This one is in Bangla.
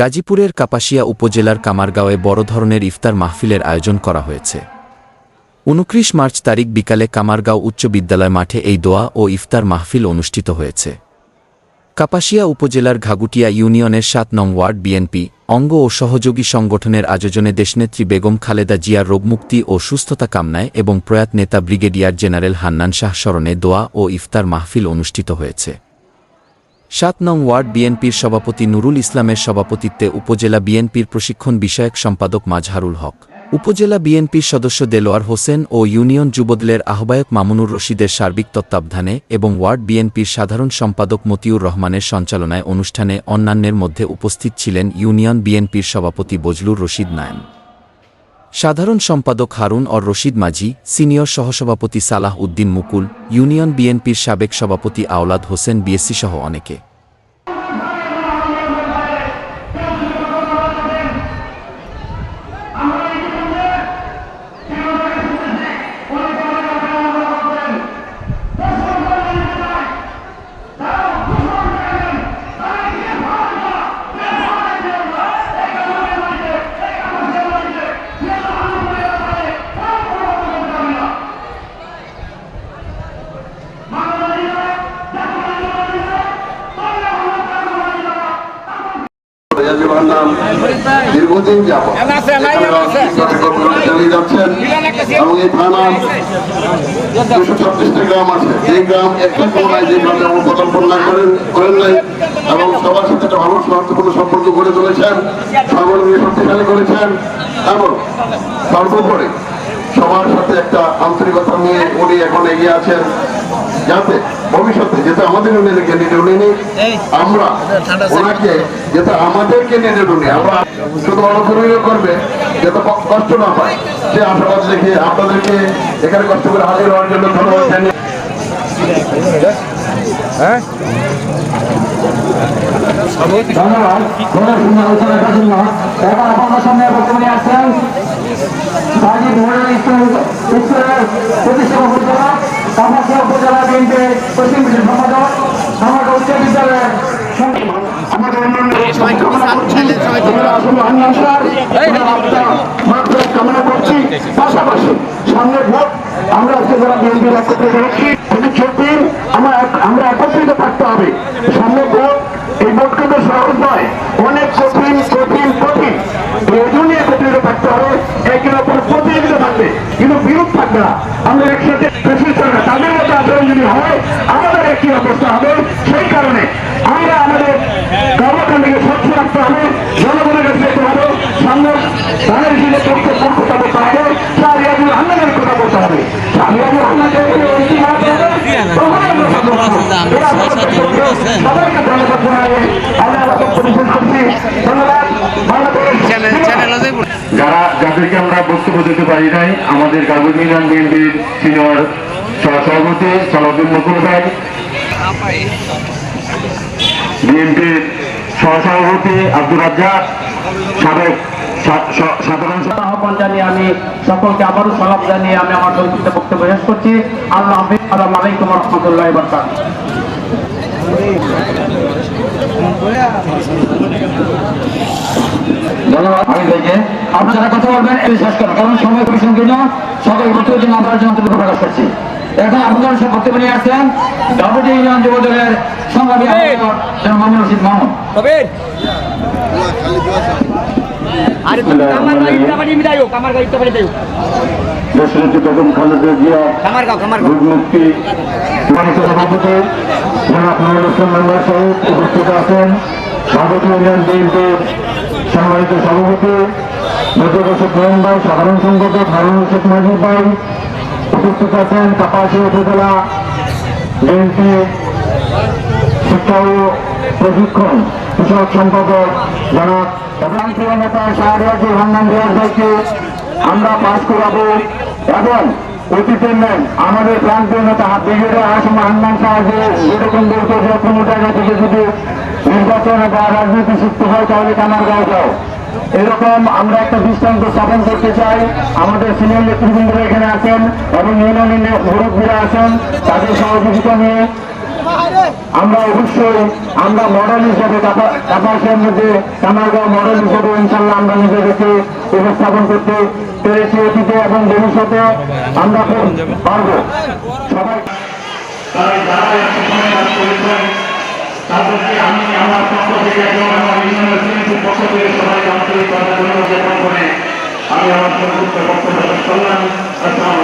গাজীপুরের কাপাসিয়া উপজেলার কামারগাঁওয়ে বড় ধরনের ইফতার মাহফিলের আয়োজন করা হয়েছে। উনত্রিশ মার্চ তারিখ বিকালে কামারগাঁও উচ্চ বিদ্যালয় মাঠে এই দোয়া ও ইফতার মাহফিল অনুষ্ঠিত হয়েছে। কাপাসিয়া উপজেলার ঘাগুটিয়া ইউনিয়নের সাত নং ওয়ার্ড বিএনপি, অঙ্গ ও সহযোগী সংগঠনের আয়োজনে দেশনেত্রী বেগম খালেদা জিয়ার রোগমুক্তি ও সুস্থতা কামনায় এবং প্রয়াত নেতা ব্রিগেডিয়ার জেনারেল হান্নান শাহ স্মরণে দোয়া ও ইফতার মাহফিল অনুষ্ঠিত হয়েছে। সাত নং ওয়ার্ড বিএনপির সভাপতি নুরুল ইসলামের সভাপতিত্বে উপজেলা বিএনপির প্রশিক্ষণ বিষয়ক সম্পাদক মাজহারুল হক, উপজেলা বিএনপির সদস্য দেলোয়ার হোসেন ও ইউনিয়ন যুবদলের আহ্বায়ক মামুনুর রশিদের সার্বিক তত্ত্বাবধানে এবং ওয়ার্ড বিএনপির সাধারণ সম্পাদক মতিউর রহমানের সঞ্চালনায় অনুষ্ঠানে অন্যান্যের মধ্যে উপস্থিত ছিলেন ইউনিয়ন বিএনপির সভাপতি বজলুর রশিদ নায়ন সাধারণ সম্পাদক Harun or Rashid Majhi, senior সহসভাপতি সালাহ উদ্দিন মুকুল, ইউনিয়ন বিএনপির সাবেক সভাপতি আওলাদ হোসেন বিএসসি সহ অনেকে। দীর্ঘদিন যাবত চালিয়ে যাচ্ছেন এবং এই থানা দুশো ছাব্বিশটা গ্রাম আছে। এই গ্রাম একটা কোনায় যে গ্রামে অবদান না করেন করেন নাই এবং সবার সাথে একটা ভালো সম্পর্ক গড়ে তুলেছেন স্বাবলম্বী শক্তিশালী করেছেন এবং সর্বোপরি সবার সাথে একটা আন্তরিকতা নিয়ে উনি এখন এগিয়ে আছেন। যাতে ভবিষ্যতে যেটা আমাদের ইউনিয়নের ক্যান্ডিডেট উনি নেই, আমরা ওনাকে যেটা আমাদের ক্যান্ডিডেট উনি আমরা শুধু অনুপ্রেরণা করবে যাতে কষ্ট না পায়। সে আশাবাদ রেখে আপনাদেরকে এখানে কষ্ট করে হাজির হওয়ার জন্য ধন্যবাদ জানিয়ে ধন্যবাদ। গুরুত্বপূর্ণ আলোচনা করার জন্য এখন আপনাদের সামনে বক্তব্য নিয়ে আসছেন গাজী মহিলা স্কুল স্কুলের প্রতিষ্ঠা উপজেলা উপজেলা বিএনপির পশ্চিম সম্পাদক সমগ্র উচ্চ বিদ্যালয়ের আমাদের অন্যান্য কামনা করছি আমরা পাশাপাশি সামনে ভোট আজকে যারা বিএনপির একত্রিত হচ্ছি চব্বিশ আমরা আমরা একত্রিত থাকতে হবে। সামনে ভোট এই ভোট কিন্তু সহজ নয়। অনেক কঠিন কঠিন কঠিন। এই জন্য একত্রিত থাকতে হবে। একে অপরের প্রতিযোগিতা থাকবে। কিন্তু না আমরা একসাথে পেশি সরকার তাদের মধ্যে আচরণ যদি হয় আমাদের একই অবস্থা হবে। সেই কারণে আমরা আমাদের কর্মকাণ্ডকে স্বচ্ছ রাখতে হবে জনগণের কাছে যেতে হবে সামনে ধানের হিসেবে পক্ষে পক্ষতা করতে হবে শাহরিয়াজুল আহমেদের কথা বলতে হবে। শাহরিয়াজুল আহমেদের সবাইকে ধন্যবাদ জানাই। ধন্যবাদ। যারা বক্তব্য দিতে পারি নাই। আমাদের কাগজ ইউনিয়ন বিএনপির সিনিয়র সহসভাপতি সালাউদ্দিন মুকুল ভাই। বিএনপির সহসভাপতি আব্দুর রাজ্জাক, সাবেক সাধারণ আহ্বান জানিয়ে আমি সকলকে আবারও সালাম জানিয়ে আমি আমার সংক্ষিপ্ত বক্তব্য শেষ করছি। আল্লাহ হাফিজ, আসসালামু আলাইকুম রহমতুল্লাহ বরকাত ধন্যবাদ আমি থেকে আপনারা কথা বলবেন এই শেষ করেন কারণ সময় খুবই সংকীর্ণ সকল বক্তব্য জন্য আপনার জন্য অন্তর্ভুক্ত প্রকাশ করছি। এখন আপনারা সব বক্তব্য নিয়ে আসছেন ডাবুটি ইউনিয়ন যুব দলের সংগ্রামী মামুন রশিদ মাহমুদ আরে কামার গাড়িটা বাড়ি মিলাই হোক কামার গাড়িটা বাড়ি দেশনেত্রী বেগম খালেদা জিয়া কামার গাও কামার গাও মুক্তি সম্মানিত সভাপতি জনাব নুরুল ইসলাম সাহেব উপস্থিত আছেন। স্বাগত ইউনিয়ন বিএনপির সম্মানিত সভাপতি, মধ্যপ্রদেশ মেম্বার সাধারণ সম্পাদক হারুন শেখ মাজিদ ভাই, উপস্থিত আছেন কাপাসী উপজেলা বিএনপি শিক্ষা ও প্রশিক্ষণ কৃষক সম্পাদক জনাব প্রান্তীয় নেতা শাহরিয়াজুল হান্নান ভাইকে আমরা পাশ করাবো এবং অতীতের নেন আমাদের প্রান্তীয় নেতা ব্রিগেডের আসম হান্নান সাহায্য যেরকম বলতো কোনো জায়গা থেকে যদি নির্বাচনে বা রাজনীতি শিখতে হয় তাহলে কামার গাঁও যাও এরকম আমরা একটা দৃষ্টান্ত স্থাপন করতে চাই। আমাদের সিনিয়র নেতৃবৃন্দরা এখানে আছেন এবং ইউনিয়নের মুরব্বীরা আছেন, তাদের সহযোগিতা নিয়ে। আমরা অবশ্যই, আমরা মডেল হিসেবে কাপাসের মধ্যে কামারগাঁও মডেল হিসেবে ইনশাল্লাহ আমরা নিজেদেরকে উপস্থাপন করতে পেরেছি অতীতে এবং ভবিষ্যতে আমরা পারব। সবাই তাদেরকে আমি আমার পক্ষ থেকে এবং আমার ইউনিয়নের সমিতির পক্ষ থেকে সবাই আন্তরিক ধন্যবাদ জ্ঞাপন করে আমি আমার সংক্ষিপ্ত বক্তব্য করলাম আসসালামু